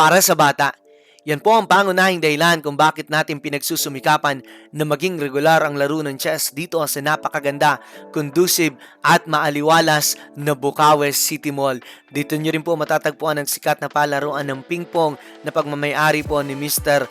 para sa bata. Yan po ang pangunahing dahilan kung bakit natin pinagsusumikapan na maging regular ang laro ng chess dito sa napakaganda, conducive at maaliwalas na Bukaves City Mall. Dito nyo rin po matatagpuan ang sikat na palaruan ng ping-pong na pagmamayari po ni Mr.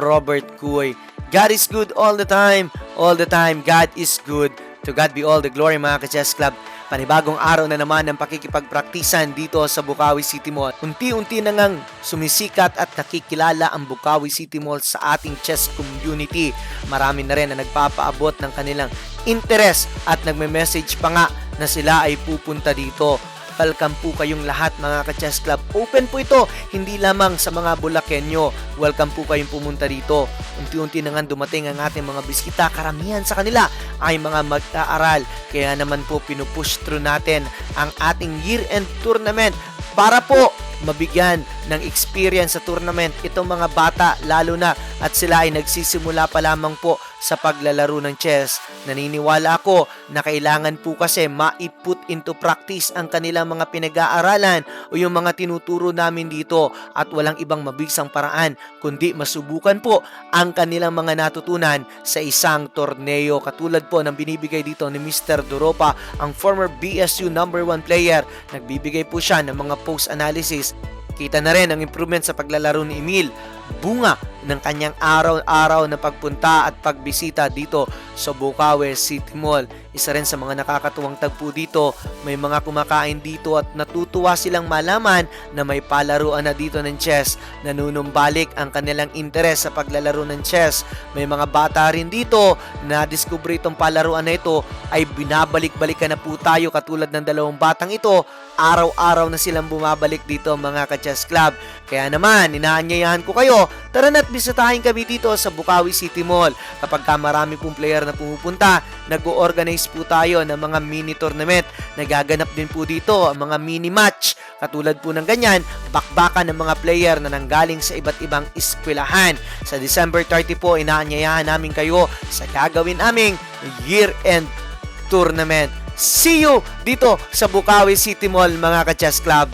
Robert Kuy. God is good all the time, all the time God is good. To God be all the glory mga ka-chess club. Panibagong araw na naman ng pakikipagpraktisan dito sa Bukawi City Mall. Unti-unti na ngang sumisikat at nakikilala ang Bukawi City Mall sa ating chess community. Marami na rin na nagpapaabot ng kanilang interest at nagme-message pa nga na sila ay pupunta dito. Welcome po kayong lahat mga ka-chess club. Open po ito, hindi lamang sa mga Bulakenyo. Welcome po kayong pumunta dito. Unti-unti na nga dumating ang ating mga biskita. Karamihan sa kanila ay mga mag-aaral. Kaya naman po pinupush through natin ang ating year-end tournament para po mabigyan ng experience sa tournament itong mga bata lalo na at sila ay nagsisimula pa lamang po sa paglalaro ng chess. Naniniwala ako na kailangan po kasi ma-put into practice ang kanilang mga pinag-aaralan o yung mga tinuturo namin dito at walang ibang mabisang paraan kundi masubukan po ang kanilang mga natutunan sa isang torneo katulad po ng binibigay dito ni Mr. Doropa ang former BSU number 1 player nagbibigay po siya ng mga post analysis Kita na rin ang improvement sa paglalaro ni Emil. Bunga ng kanyang araw-araw na pagpunta at pagbisita dito sa Bukawe City Mall. Isa rin sa mga nakakatuwang tagpo dito, may mga kumakain dito at natutuwa silang malaman na may palaruan na dito ng chess. Nanunumbalik ang kanilang interes sa paglalaro ng chess. May mga bata rin dito na discover itong palaruan na ito ay binabalik-balikan na po tayo katulad ng dalawang batang ito. Araw-araw na silang bumabalik dito mga ka-chess club. Kaya naman, inaanyayahan ko kayo, tara na't bisitahin kami dito sa Bukawi City Mall. Kapag ka marami pong player na pumupunta, nag-organize po tayo ng mga mini tournament. Nagaganap din po dito ang mga mini match. Katulad po ng ganyan, bakbakan ng mga player na nanggaling sa iba't ibang eskwelahan. Sa December 30 po, inaanyayahan namin kayo sa gagawin aming year-end tournament. See you dito sa Bukawi City Mall mga ka-chess club.